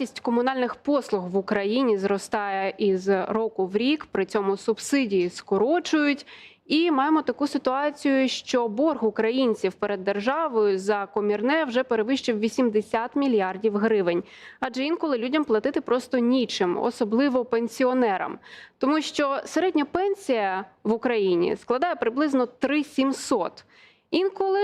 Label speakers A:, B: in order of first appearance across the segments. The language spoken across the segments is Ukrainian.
A: Вартість комунальних послуг в Україні зростає із року в рік. При цьому субсидії скорочують. І маємо таку ситуацію, що борг українців перед державою за комірне вже перевищив 80 мільярдів гривень. Адже інколи людям платити просто нічим, особливо пенсіонерам, тому що середня пенсія в Україні складає приблизно 3700. Інколи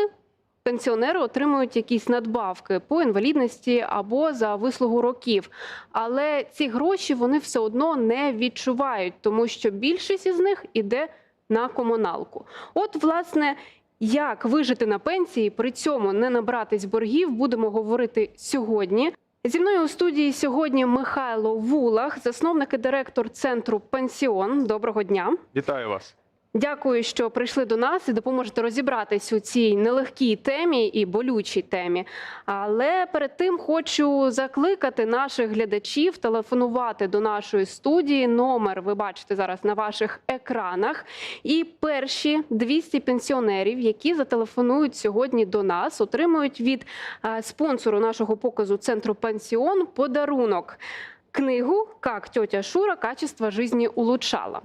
A: пенсіонери отримують якісь надбавки по інвалідності або за вислугу років. Але ці гроші вони все одно не відчувають, тому що більшість із них іде на комуналку. От, власне, як вижити на пенсії, при цьому не набратись боргів, будемо говорити сьогодні. Зі мною у студії сьогодні Михайло Вулах, засновник і директор центру Пенсіон. Доброго дня.
B: Вітаю вас.
A: Дякую, що прийшли до нас і допоможете розібратись у цій нелегкій темі і болючій темі. Але перед тим хочу закликати наших глядачів телефонувати до нашої студії. Номер ви бачите зараз на ваших екранах. І перші 200 пенсіонерів, які зателефонують сьогодні до нас, отримують від е, спонсору нашого показу центру пенсіон подарунок книгу «Как тьотя Шура качество жизни улучшала».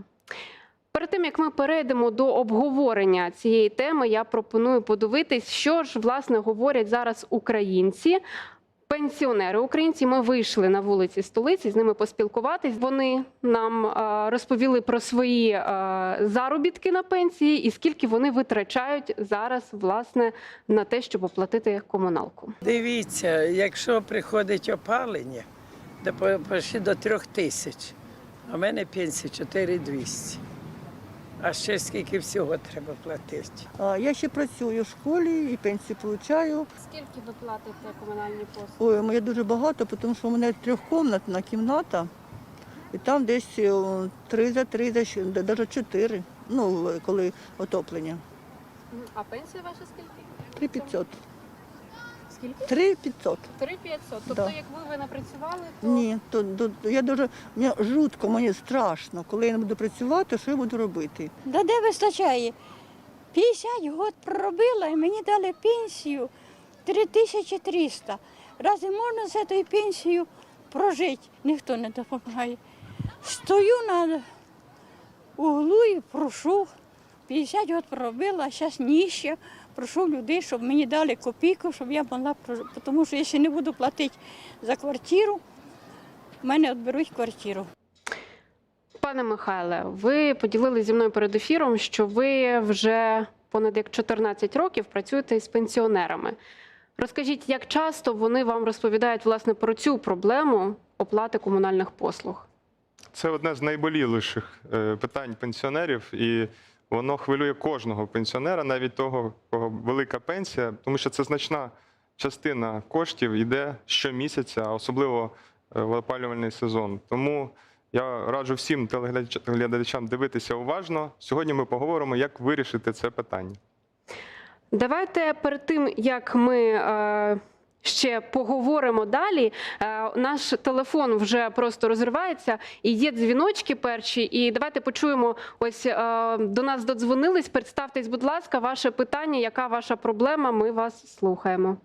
A: Перед тим як ми перейдемо до обговорення цієї теми, я пропоную подивитись, що ж власне говорять зараз українці. Пенсіонери українці, ми вийшли на вулиці столиці з ними поспілкуватись. Вони нам е, розповіли про свої е, заробітки на пенсії і скільки вони витрачають зараз власне на те, щоб оплатити комуналку.
C: Дивіться, якщо приходить опалення, то по- почти до трьох тисяч. А в мене пенсія 4200. А ще скільки всього треба платити.
D: А, Я ще працюю в школі і пенсію получаю.
A: Скільки ви платите комунальні послуги?
D: Ой, моє дуже багато, тому що у мене трьохкомнатна кімната, і там десь три за три, за навіть чотири. Ну, коли отоплення.
A: А пенсія ваша скільки?
D: Три 500.
A: Скільки?
D: Три 500.
A: 3500. Тобто,
D: Да.
A: якби ви не працювали, то
D: Ні, то, то я дуже мені жутко, мені страшно. Коли я не буду працювати, що я буду робити?
E: Да де вистачає? 50 год проробила і мені дали пенсію 3300. Разве можна з цією пенсією прожити? Ніхто не допомагає. Стою на углу і прошу. 50 год проробила, а зараз ніща. Прошу людей, щоб мені дали копійку, щоб я могла. Тому що якщо не буду платити за квартиру, в мене відберуть квартиру.
A: Пане Михайле, ви поділили зі мною перед ефіром, що ви вже понад як 14 років працюєте з пенсіонерами. Розкажіть, як часто вони вам розповідають власне про цю проблему оплати комунальних послуг?
B: Це одне з найболіліших е, питань пенсіонерів, і воно хвилює кожного пенсіонера, навіть того, кого велика пенсія, тому що це значна частина коштів йде щомісяця, особливо е, в опалювальний сезон. Тому я раджу всім телеглядач- телеглядачам дивитися уважно. Сьогодні ми поговоримо, як вирішити це питання.
A: Давайте перед тим як ми е, ще поговоримо далі. Е, наш телефон вже просто розривається, і є дзвіночки перші. І давайте почуємо. Ось е, до нас додзвонились. Представтесь, будь ласка, ваше питання, яка ваша проблема? Ми вас слухаємо.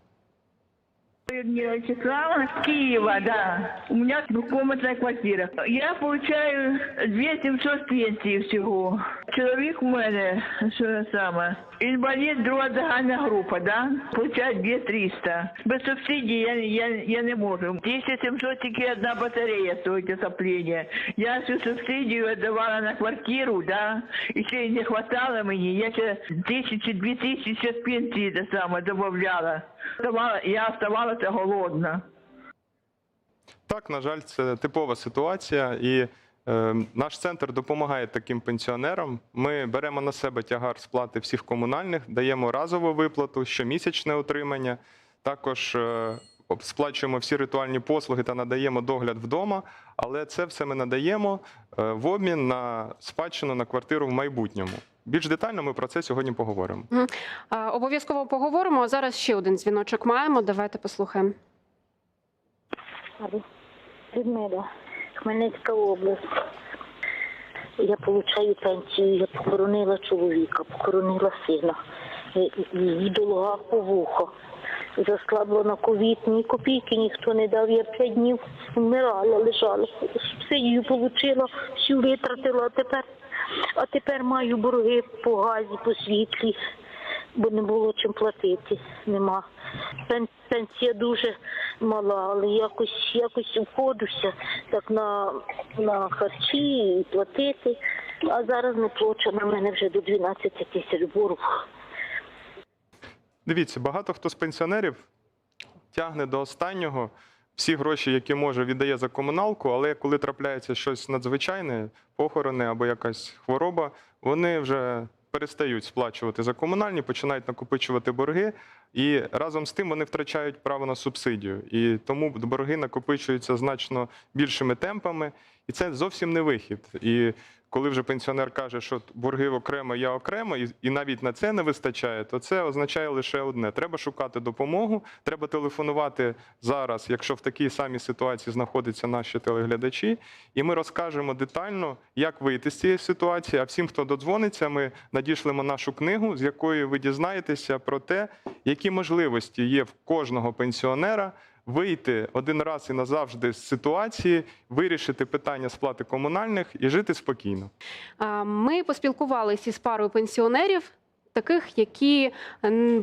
F: Людмила Вячеславовна с Киева, да. У меня двухкомнатная квартира. Я получаю 2700 пенсії всього. Чоловік у мене, що саме, інвалід, друга загальна група, да? Получає 2300. Без субсидії я, я, я не можу. 1700 тільки одна батарея стоїть отоплення. Я всю субсидію віддавала на квартиру, да? І ще не хватало мені. Я ще тисячі, дві тисячі ще з пенсії те саме додавала. Я оставалася голодна.
B: Так, на жаль, це типова ситуація, і е, наш центр допомагає таким пенсіонерам. Ми беремо на себе тягар сплати всіх комунальних, даємо разову виплату, щомісячне утримання. Також е, сплачуємо всі ритуальні послуги та надаємо догляд вдома. Але це все ми надаємо е, в обмін на спадщину на квартиру в майбутньому. Більш детально ми про це сьогодні поговоримо.
A: Обов'язково поговоримо. А зараз ще один дзвіночок маємо. Давайте послухаємо.
G: Людмила, Хмельницька область. Я получаю пенсію, я похоронила чоловіка, похоронила сина. Е, і Долога по вухо. заслабло на ковід, ні копійки ніхто не дав. Я п'ять днів вмирала, лежала. Субсидію отримала, всю витратила, а тепер, а тепер маю борги по газі, по світлі, бо не було чим платити. Нема. Пен- Пенсія дуже мала, але якось якось обходжуся так на, на харчі і платити. А зараз не плачу, на мене вже до 12 тисяч боргу.
B: Дивіться, багато хто з пенсіонерів тягне до останнього всі гроші, які може, віддає за комуналку, але коли трапляється щось надзвичайне, похорони або якась хвороба, вони вже перестають сплачувати за комунальні, починають накопичувати борги, і разом з тим вони втрачають право на субсидію. І тому борги накопичуються значно більшими темпами, і це зовсім не вихід. І коли вже пенсіонер каже, що борги окремо, я окремо, і, навіть на це не вистачає, то це означає лише одне: треба шукати допомогу, треба телефонувати зараз, якщо в такій самій ситуації знаходяться наші телеглядачі, і ми розкажемо детально, як вийти з цієї ситуації. А всім, хто додзвониться, ми надішлемо нашу книгу, з якої ви дізнаєтеся про те, які можливості є в кожного пенсіонера вийти один раз і назавжди з ситуації, вирішити питання сплати комунальних і жити спокійно.
A: Ми поспілкувалися із парою пенсіонерів, таких, які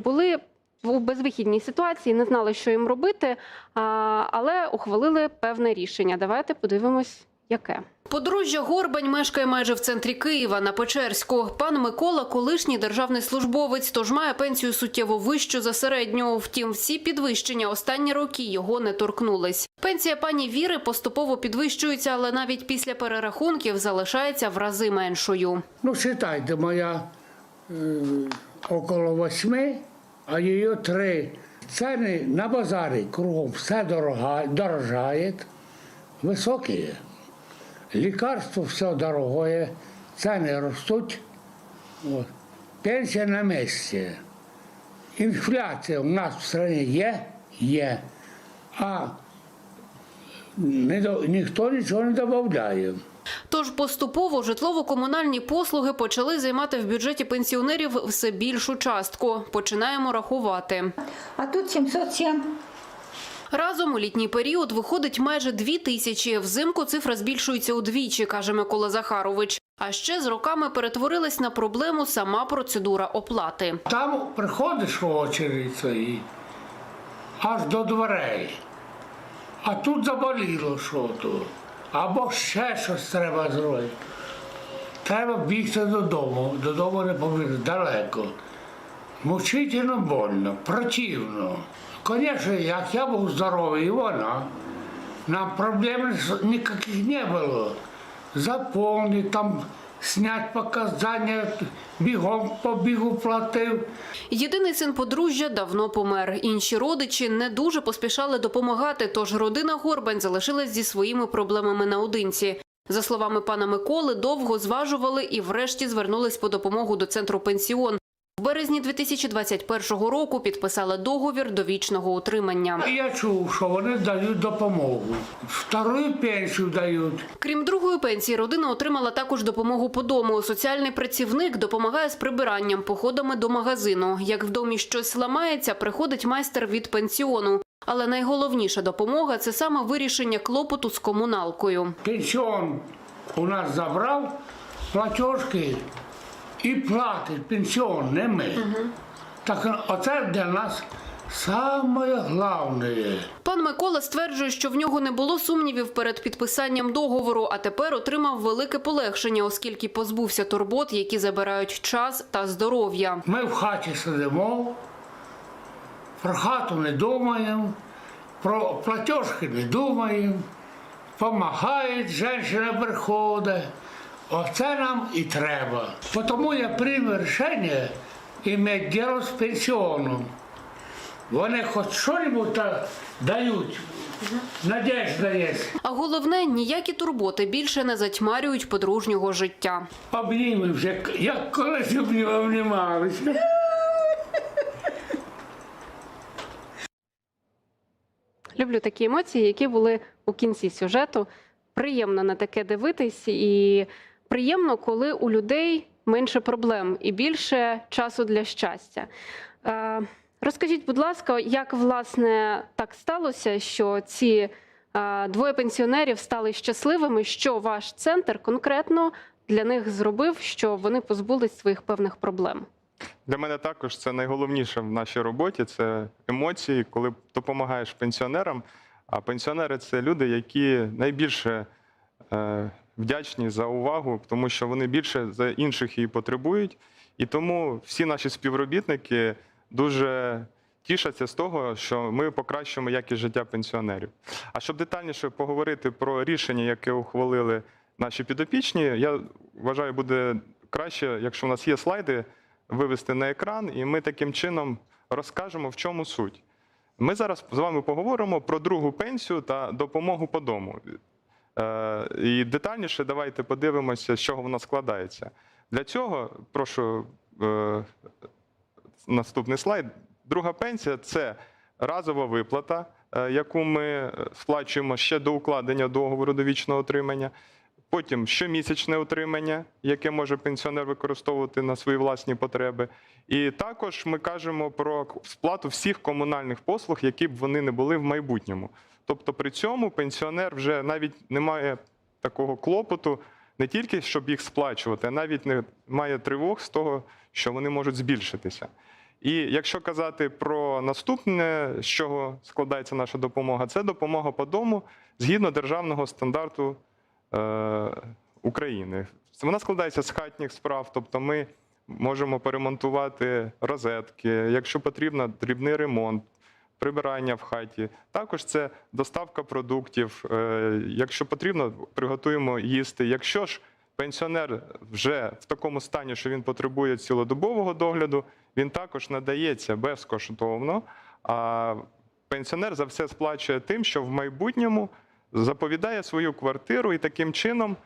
A: були у безвихідній ситуації, не знали, що їм робити, але ухвалили певне рішення. Давайте подивимось, яке. Подружжя Горбань мешкає майже в центрі Києва на Печерську. Пан Микола колишній державний службовець, тож має пенсію суттєво вищу за середню. Втім, всі підвищення останні роки його не торкнулись. Пенсія пані Віри поступово підвищується, але навіть після перерахунків залишається в рази меншою.
H: Ну, считайте, моя е, около восьми, а її три. Ціни на базарі кругом все дорога, дорожає, високі. Лікарство все дорогое, ціни ростуть. От. Пенсія на місці. Інфляція у нас в країні є, є. А не до- ніхто нічого не додає.
A: Тож поступово житлово-комунальні послуги почали займати в бюджеті пенсіонерів все більшу частку. Починаємо рахувати.
I: А тут 707.
A: Разом у літній період виходить майже дві тисячі. Взимку цифра збільшується удвічі, каже Микола Захарович. А ще з роками перетворилась на проблему сама процедура оплати.
H: Там приходиш в очередь свої, аж до дверей. А тут заболіло що то. Або ще щось треба зробити. Треба бігти додому. Додому не побігти далеко. Мучительно больно, противно. Звісно, як я був здоровий, і вона. Нам проблем ніяких не було. Заповнити, там, зняти показання, бігом по бігу платив.
A: Єдиний син подружжя давно помер. Інші родичі не дуже поспішали допомагати, тож родина Горбань залишилась зі своїми проблемами наодинці. За словами пана Миколи, довго зважували і врешті звернулись по допомогу до центру пенсіон. В березні 2021 року підписали договір довічного утримання.
H: Я чув, що вони дають допомогу. Вторую пенсію дають.
A: Крім другої пенсії, родина отримала також допомогу по дому. Соціальний працівник допомагає з прибиранням, походами до магазину. Як в домі щось ламається, приходить майстер від пенсіону. Але найголовніша допомога це саме вирішення клопоту з комуналкою.
H: Пенсіон у нас забрав платіжки і платить пенсіон, не ми. Так оце для нас саме головне.
A: Пан Микола стверджує, що в нього не було сумнівів перед підписанням договору, а тепер отримав велике полегшення, оскільки позбувся турбот, які забирають час та здоров'я.
H: Ми в хаті сидимо, про хату не думаємо, про платіжки не думаємо, помагають, жінка приходить. Оце нам і треба. Тому я прийму рішення мати діло з пенсіоном. Вони хоч щось дають, надіжда є.
A: А головне, ніякі турботи більше не затьмарюють подружнього життя.
H: Обнімемося, як колись обнімалися.
A: Люблю такі емоції, які були у кінці сюжету. Приємно на таке дивитись, і приємно, коли у людей менше проблем і більше часу для щастя. Е, Розкажіть, будь ласка, як власне так сталося, що ці е, двоє пенсіонерів стали щасливими? Що ваш центр конкретно для них зробив, що вони позбулись своїх певних проблем?
B: Для мене також це найголовніше в нашій роботі це емоції, коли допомагаєш пенсіонерам. А пенсіонери це люди, які найбільше е, вдячні за увагу, тому що вони більше за інших її потребують. І тому всі наші співробітники дуже тішаться з того, що ми покращуємо якість життя пенсіонерів. А щоб детальніше поговорити про рішення, яке ухвалили наші підопічні, я вважаю, буде краще, якщо у нас є слайди, вивести на екран, і ми таким чином розкажемо, в чому суть. Ми зараз з вами поговоримо про другу пенсію та допомогу по дому. Е, І детальніше давайте подивимося, з чого вона складається. Для цього прошу е, наступний слайд. Друга пенсія це разова виплата, е, яку ми сплачуємо ще до укладення договору довічного отримання. Потім щомісячне утримання, яке може пенсіонер використовувати на свої власні потреби. І також ми кажемо про сплату всіх комунальних послуг, які б вони не були в майбутньому. Тобто при цьому пенсіонер вже навіть не має такого клопоту, не тільки щоб їх сплачувати, а навіть не має тривог з того, що вони можуть збільшитися. І якщо казати про наступне, з чого складається наша допомога, це допомога по дому згідно державного стандарту е, України. Вона складається з хатніх справ, тобто ми можемо поремонтувати розетки, якщо потрібно, дрібний ремонт, прибирання в хаті. Також це доставка продуктів. Е, Якщо потрібно, приготуємо їсти. Якщо ж пенсіонер вже в такому стані, що він потребує цілодобового догляду, він також надається безкоштовно. А пенсіонер за все сплачує тим, що в майбутньому заповідає свою квартиру, і таким чином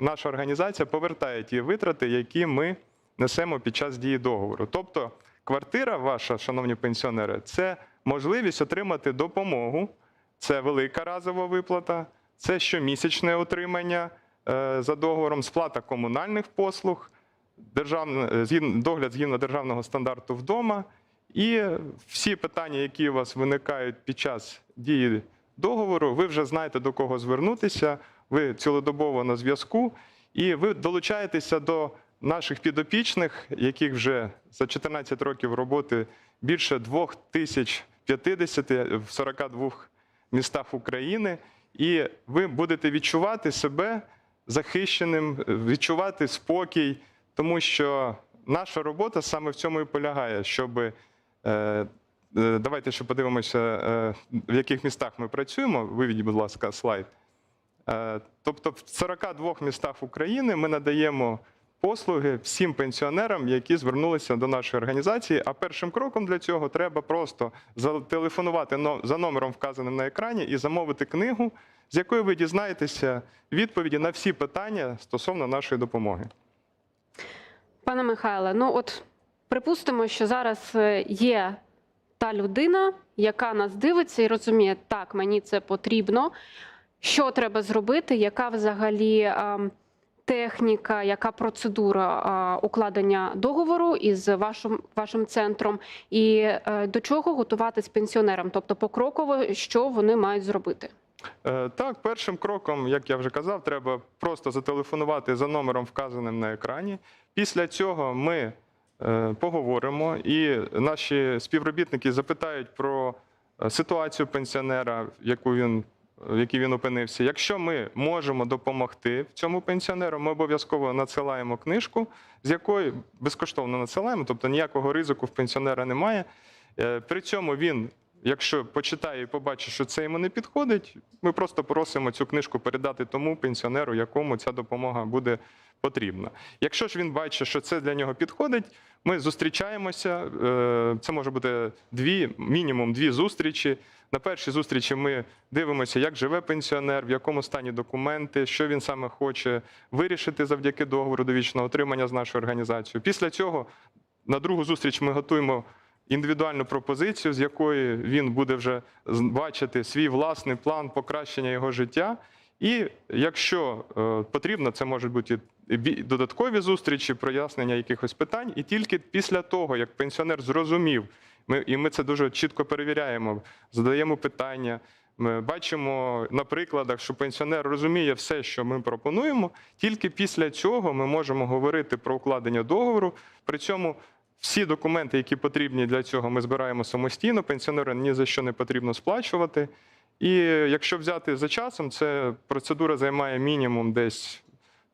B: наша організація повертає ті витрати, які ми несемо під час дії договору. Тобто, квартира ваша, шановні пенсіонери, це можливість отримати допомогу, це велика разова виплата, це щомісячне отримання е, за договором, сплата комунальних послуг, е, догляд згідно державного стандарту вдома. І всі питання, які у вас виникають під час дії договору, ви вже знаєте до кого звернутися. Ви цілодобово на зв'язку, і ви долучаєтеся до наших підопічних, яких вже за 14 років роботи більше 2050 в 42 містах України. І ви будете відчувати себе захищеним, відчувати спокій, тому що наша робота саме в цьому і полягає, щоб е, е, давайте ще подивимося, е, в яких містах ми працюємо. Виведіть, будь ласка, слайд. Е, Тобто в 42 містах України ми надаємо послуги всім пенсіонерам, які звернулися до нашої організації. А першим кроком для цього треба просто зателефонувати за номером, вказаним на екрані, і замовити книгу, з якої ви дізнаєтеся відповіді на всі питання стосовно нашої допомоги.
A: Пане Михайле, ну от припустимо, що зараз е, є та людина, яка нас дивиться і розуміє, так, мені це потрібно. Що треба зробити? Яка взагалі техніка, яка процедура укладення договору із вашим, вашим центром, і е, до чого готуватись пенсіонерам? Тобто покроково, що вони мають зробити?
B: Е, Так, першим кроком, як я вже казав, треба просто зателефонувати за номером, вказаним на екрані. Після цього ми е, поговоримо, і наші співробітники запитають про ситуацію пенсіонера, яку він. В якій він опинився. Якщо ми можемо допомогти цьому пенсіонеру, ми обов'язково надсилаємо книжку, з якої безкоштовно надсилаємо, тобто ніякого ризику в пенсіонера немає. Е, При цьому він Якщо почитає і побачить, що це йому не підходить, ми просто просимо цю книжку передати тому пенсіонеру, якому ця допомога буде потрібна. Якщо ж він бачить, що це для нього підходить, ми зустрічаємося. е, Це може бути дві, мінімум дві зустрічі. На першій зустрічі ми дивимося, як живе пенсіонер, в якому стані документи, що він саме хоче вирішити завдяки договору довічного отримання з нашою організацією. Після цього на другу зустріч ми готуємо індивідуальну пропозицію, з якої він буде вже бачити свій власний план покращення його життя. І якщо е, потрібно, це можуть бути додаткові зустрічі, прояснення якихось питань. І тільки після того, як пенсіонер зрозумів, Ми, і ми це дуже чітко перевіряємо, задаємо питання. Ми бачимо на прикладах, що пенсіонер розуміє все, що ми пропонуємо. Тільки після цього ми можемо говорити про укладення договору. При цьому всі документи, які потрібні для цього, ми збираємо самостійно. Пенсіонери ні за що не потрібно сплачувати. І якщо взяти за часом, це процедура займає мінімум десь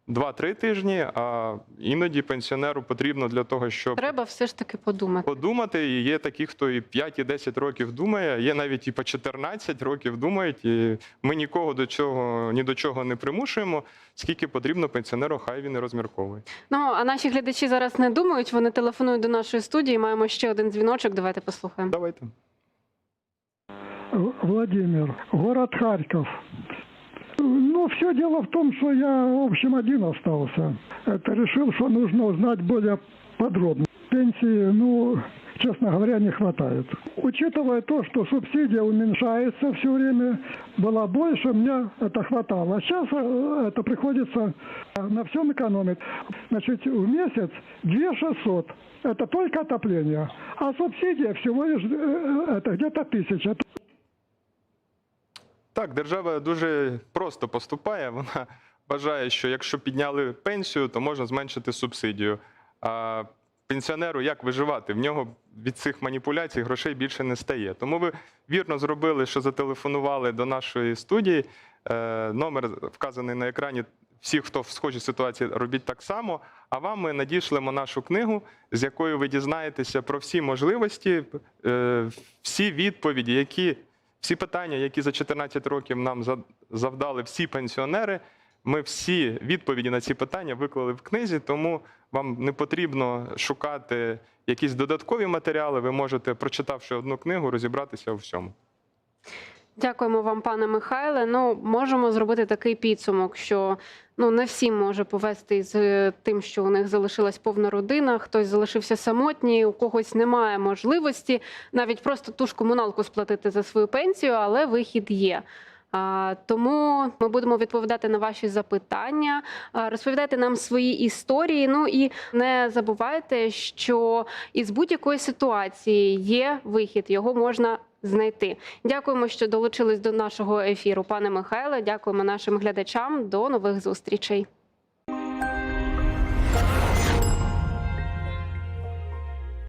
B: 2-3 тижні, а іноді пенсіонеру потрібно для того, щоб
A: Треба все ж таки подумати.
B: подумати. І є такі, хто і 5, і 10 років думає, є навіть і по 14 років думають. І ми нікого до чого ні до чого не примушуємо. Скільки потрібно пенсіонеру, хай він і розмірковує.
A: Ну а наші глядачі зараз не думають. Вони телефонують до нашої студії. Маємо ще один дзвіночок. Давайте послухаємо.
B: Давайте.
J: Владимир, город Харьков. Ну, все дело в том, что я, в общем, один остался. Это решил, что нужно узнать более подробно. Пенсии, ну, честно говоря, не хватает. Учитывая то, что субсидия уменьшается все время, была больше, мне это хватало. Сейчас э, это приходится э, на всем экономить. Значит, в месяц 2 600. Это только отопление. А субсидия всего лишь э, это где-то тысяча.
B: Так, держава дуже просто поступає. Вона вважає, що якщо підняли пенсію, то можна зменшити субсидію. А пенсіонеру як виживати? В нього від цих маніпуляцій грошей більше не стає. Тому ви вірно зробили, що зателефонували до нашої студії. Е, Номер вказаний на екрані. Всі, хто в схожій ситуації, робіть так само. А вам ми надішлемо нашу книгу, з якою ви дізнаєтеся про всі можливості, е, всі відповіді, які всі питання, які за 14 років нам за- завдали всі пенсіонери, ми всі відповіді на ці питання виклали в книзі, тому вам не потрібно шукати якісь додаткові матеріали. Ви можете, прочитавши одну книгу, розібратися у всьому.
A: Дякуємо вам, пане Михайле. Ну, можемо зробити такий підсумок, що ну не всім може повести з е, тим, що у них залишилась повна родина, хтось залишився самотній, у когось немає можливості навіть просто ту ж комуналку сплатити за свою пенсію, але вихід є. А, тому ми будемо відповідати на ваші запитання, розповідайте нам свої історії. Ну і не забувайте, що із будь-якої ситуації є вихід, його можна знайти. Дякуємо, що долучились до нашого ефіру, пане Михайле. Дякуємо нашим глядачам. До нових зустрічей.